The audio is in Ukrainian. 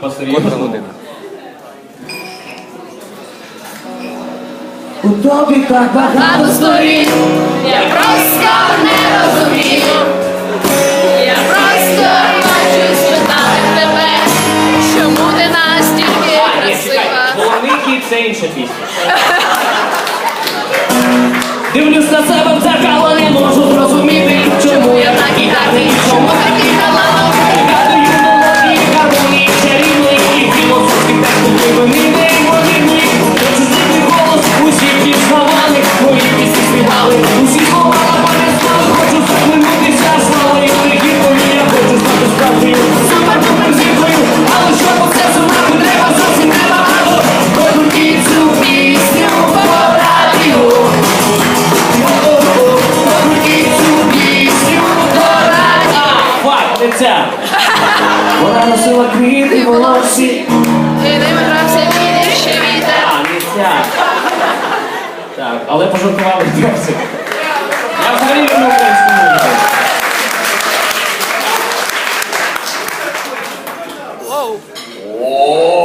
Кожна людина. У тобі так багато сторін, я просто не розумію. Я просто хочу спитати тебе, чому ти настільки красива? Головний це інша пісня. Дивлюсь на себе в дзеркало, не можу зрозуміти, чому я такий гарний, чому такий ця. Вона носила квіти волосі. І ними грався мій вітер. А, не ця. Так, але пожартували трьохсик. Я взагалі не українську музику. Воу. Воу.